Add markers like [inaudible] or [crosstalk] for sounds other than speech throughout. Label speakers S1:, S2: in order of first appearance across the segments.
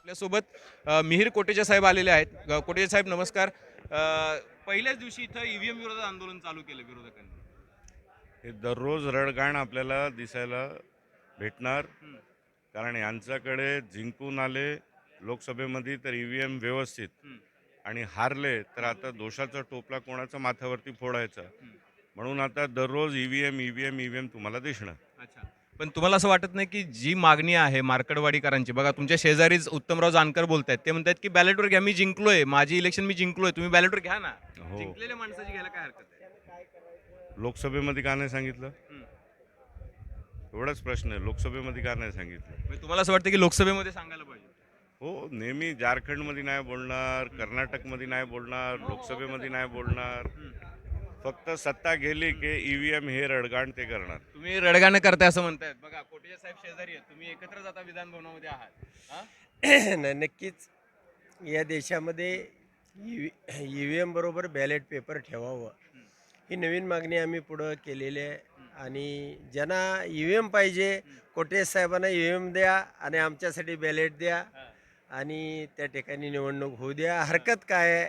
S1: आपल्यासोबत मिहीर कोटेचे साहेब आलेले आहेत कोटेचे साहेब नमस्कार पहिल्याच दिवशी इथं ईव्हीएम विरोधात आंदोलन चालू केलं विरोधकांनी
S2: हे दररोज रडगाण आपल्याला दिसायला भेटणार. कारण यांच्याकडे जिंकून आले लोकसभेमध्ये तर ई व्ही एम व्यवस्थित. आणि हारले तर आता दोषाचा टोपला कोणाचा माथ्यावरती फोडायचा. म्हणून आता दररोज E V M E V M E V M तुम्हाला दिसणार
S1: पण तुम्हाला असं वाटत नाही की जी मागणी आहे मार्कडवाडीकरांची बघा तुमच्या शेजारीच उत्तमराव जानकर बोलतायत ते म्हणतात की बॅलेटवर घ्या मी जिंकलोय माझी इलेक्शन मी जिंकलोय तुम्ही बॅलेटवर घ्या ना.
S2: हो.
S1: जिंकलेल्या माणसाची घ्यायला काय हरकत आहे?
S2: लोकसभेमध्ये का नाही सांगितलं. एवढाच प्रश्न आहे लोकसभेमध्ये का नाही सांगितलं?
S1: म्हणजे तुम्हाला असं वाटतं की लोकसभेमध्ये सांगायला पाहिजे?
S2: हो नेहमी झारखंडमध्ये नाही बोलणार कर्नाटकमध्ये नाही बोलणार लोकसभेमध्ये नाही बोलणार. फक्त सत्ता गेली की ई व्ही एम हे रडगाण ते करणार.
S1: तुम्ही रडगाणं करताय असं म्हणतायत. बघा कोटेचे साहेब शेजारी आहेत. तुम्ही एकत्र जाता विधान भवनामध्ये आहात. हा? [clears throat]
S3: नाही नक्कीच. या देशामध्ये ई व्ही एम बरोबर बॅलेट पेपर ठेवावं. ही नवीन मागणी आम्ही पुढं केलेली आहे. आणि ज्यांना ई व्ही एम पाहिजे कोटेश साहेबांना ई व्ही एम द्या आणि आमच्यासाठी बॅलेट द्या. आणि त्या ठिकाणी निवडणूक होऊ द्या. हरकत काय आहे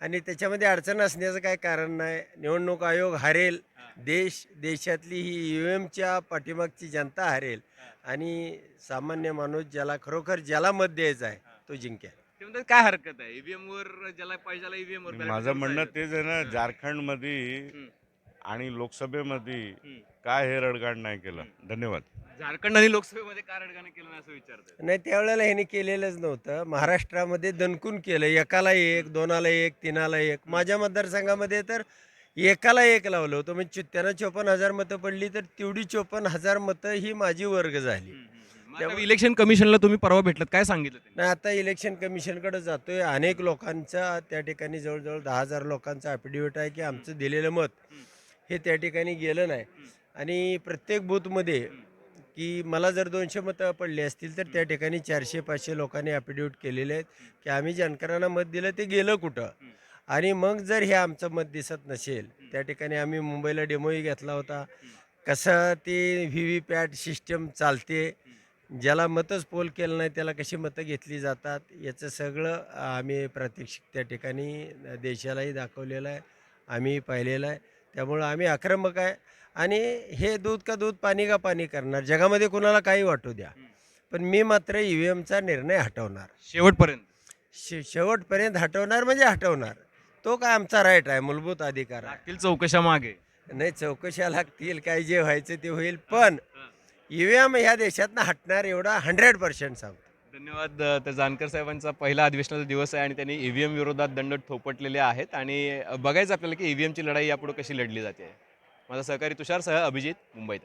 S3: आणि त्याच्यामध्ये अडचण असण्याचं काय कारण नाही. निवडणूक आयोग हरेल. देश देशातली ही ई व्ही एमच्या पाठीमागची जनता हरेल. आणि सामान्य माणूस ज्याला खरोखर ज्याला मत द्यायचं आहे तो जिंकेल.
S1: ते म्हणतात काय हरकत आहे? ईव्हीएम वर ज्याला पाहिजे त्याला ईव्हीएम वर
S2: माझं म्हणणं. तेच आहे ना झारखंडमध्ये
S1: हम्म.
S2: आणि लोकसभेमध्ये. काय हे रडगाण नाही केलं. धन्यवाद.
S1: झारखंड आणि लोकसभेमध्ये काय रडगाणं केलं नाही असं विचारतात
S3: नाही त्यावेळेला ह्यांनी केलेलंच नव्हतं. महाराष्ट्रामध्ये दणकून केलं. एकाला एक दोनाला एक तिनाला एक. माझ्या मतदारसंघामध्ये तर एकाला एक लावलं होतं. म्हणजे त्यांना चोपन्न हजार मतं पडली तर तेवढी चोपन्न हजार मतं ही माझी वर्ग झाली. त्यामुळे-
S1: इलेक्शन कमिशनला तुम्ही परवा भेटलात. काय सांगितलं त्यांनी?
S3: नाही आता इलेक्शन कमिशनकडे जातोय. अनेक लोकांचा त्या ठिकाणी जवळजवळ दहा हजार लोकांचा ॲफिडेविट आहे की आमचं दिलेलं मत हे त्या ठिकाणी गेलं नाही. आणि प्रत्येक बूथमध्ये की मला जर दोनशे मतं पडली असतील तर त्या ठिकाणी चारशे पाचशे लोकांनी ॲफिडेविट केलेले आहेत की आम्ही जानकरांना मत दिलं ते गेलं कुठं? आणि मग जर हे आमचं मत दिसत नसेल त्या ठिकाणी आम्ही मुंबईला डेमोही घेतला होता. कसं ते व्ही व्ही पॅट सिस्टम चालते ज्याला मतच पोल केलं नाही त्याला कशी मतं घेतली जातात याचं सगळं आम्ही प्रात्यक्षिक त्या ठिकाणी देशालाही दाखवलेलं आहे आम्ही पाहिलेलं आहे. त्यामुळं आम्ही आक्रमक आहे. आणि हे दूध का दूध पाणी का पाणी करणार जगामध्ये कोणाला काही वाटू द्या. पण मी मात्र ई व्ही एमचा निर्णय हटवणार.
S1: शेवटपर्यंत?
S3: शे शेवटपर्यंत हटवणार म्हणजे हटवणार. तो काय आमचा राईट आहे मूलभूत अधिकार आहे.
S1: लागतील चौकशा मागे.
S3: नाही चौकशा लागतील काय जे व्हायचं ते होईल. पण ई व्ही एम ह्या देशातनं हटणार एवढा हंड्रेड पर्सेंट सांगतो.
S1: धन्यवाद तर जानकर साहेबांचा पहिला अधिवेशनाचा दिवस आहे आणि त्यांनी ईव्हीएम विरोधात दंड थोपटलेले आहेत आणि बघायचं आपल्याला की ईव्हीएमची लढाई यापुढे कशी लढली जाते. माझा सहकारी तुषार सह अभिजित मुंबईत